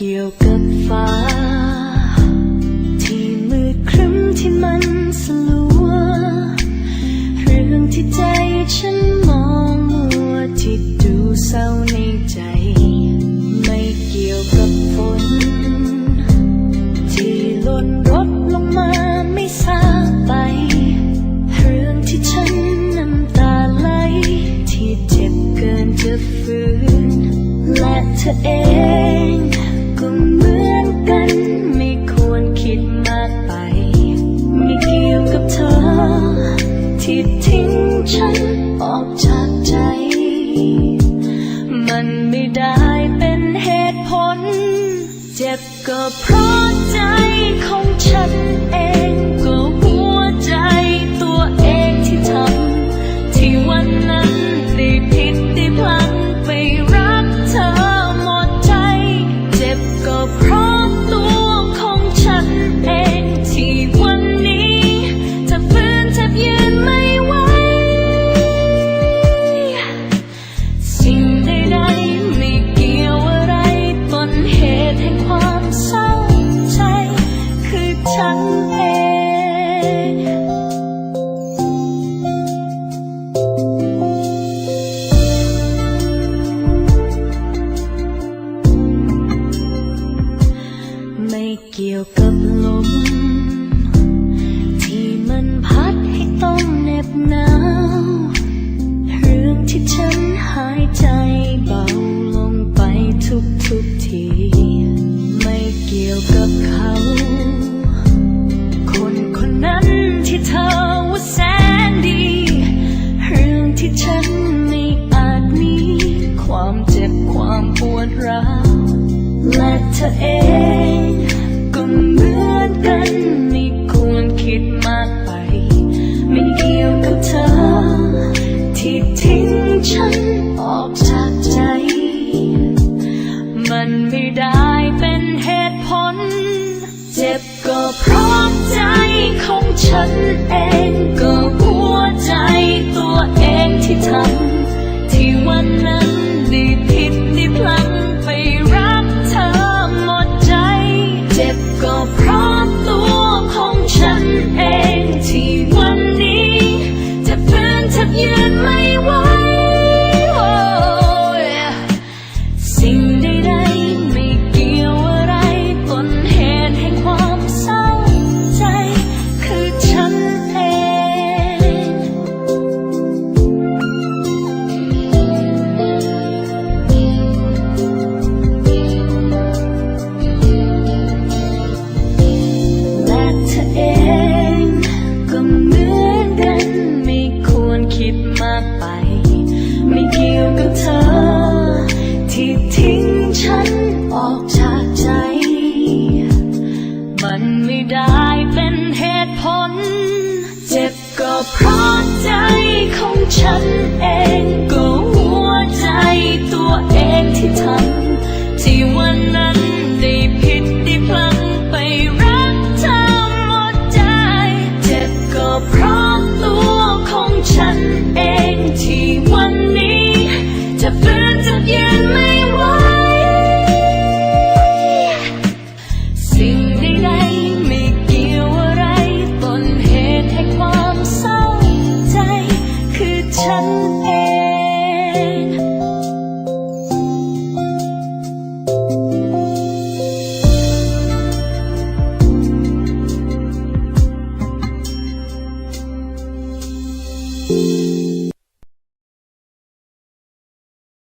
กี่ยวกับฟ้า ที่มืดครึ้มที่มันสลัว เรื่องที่ใจฉันมองมัวที่ดูเศร้าในใจ ไม่เกี่ยวกับฝนที่หล่นรถลงมาไม่ซาไป เรื่องที่ฉันน้ำตาไหลที่เจ็บเกินจะฝืนและเธอเอง ก็เหมือนกัน ไม่ควรคิดมากไป ไม่เกี่ยวกับเธอ ที่ทิ้งฉันออกจากใจ มันไม่ได้เป็นเหตุผล เจ็บก็เพราะใจของฉันเอง หนาวเรื่องที่ฉันหายใจเบาลงไปทุกทุกที ไม่เกี่ยวกับเขา คนคนนั้นที่เธอว่าแสนดี เรื่องที่ฉันไม่อาจมี ความเจ็บความปวดร้าวและเธอเองก็เหมือนกัน ที่ทำที่วันนั้นได้ผิดได้พลั้งไปรักเธอหมดใจ เจ็บก็เพราะ ใจของฉันเองก็หัวใจตัวเองที่ทำที่วันนั้น